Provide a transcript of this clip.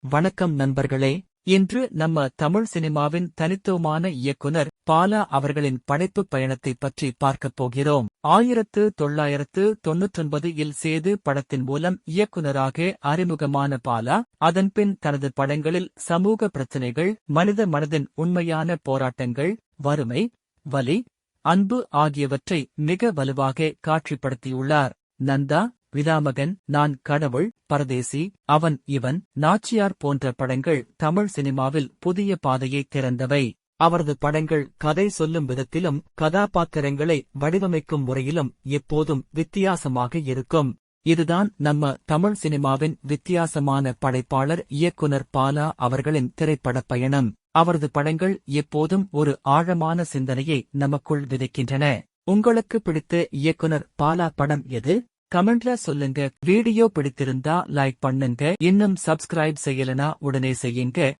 வணக்கம் நண்பர்களே. இன்று நம்ம தமிழ் சினிமாவின் தனித்துவமான இயக்குனர் பாலா அவர்களின் படைப்புப் பயணத்தை பற்றி பார்க்கப் போகிறோம். ஆயிரத்து தொள்ளாயிரத்து தொன்னூற்றொன்பது இல் சேது படத்தின் மூலம் இயக்குனராக அறிமுகமான பாலா அதன்பின் தனது படங்களில் சமூக பிரச்சினைகள் மனித மனதின் உண்மையான போராட்டங்கள் வறுமை வலி அன்பு ஆகியவற்றை மிக வலுவாக காட்சிப்படுத்தியுள்ளார். நந்தா விதாமகன் நான் கடவுள் பரதேசி அவன் இவன் நாச்சியார் போன்ற படங்கள் தமிழ் சினிமாவில் புதிய பாதையை திறந்தவை. அவரது படங்கள் கதை சொல்லும் விதத்திலும் கதாபாத்திரங்களை வடிவமைக்கும் முறையிலும் எப்போதும் வித்தியாசமாக இருக்கும். இதுதான் நம்ம தமிழ் சினிமாவின் வித்தியாசமான படைப்பாளர் இயக்குனர் பாலா அவர்களின் திரைப்படப் பயணம். அவரது படங்கள் எப்போதும் ஒரு ஆழமான சிந்தனையை நமக்குள் விதைக்கின்றன. உங்களுக்கு பிடித்த இயக்குனர் பாலா படம் எது? கமெண்ட்ல சொல்லுங்க. வீடியோ பிடித்திருந்தா லைக் பண்ணுங்க. இன்னும் சப்ஸ்கிரைப் செய்யலனா உடனே செய்யுங்க.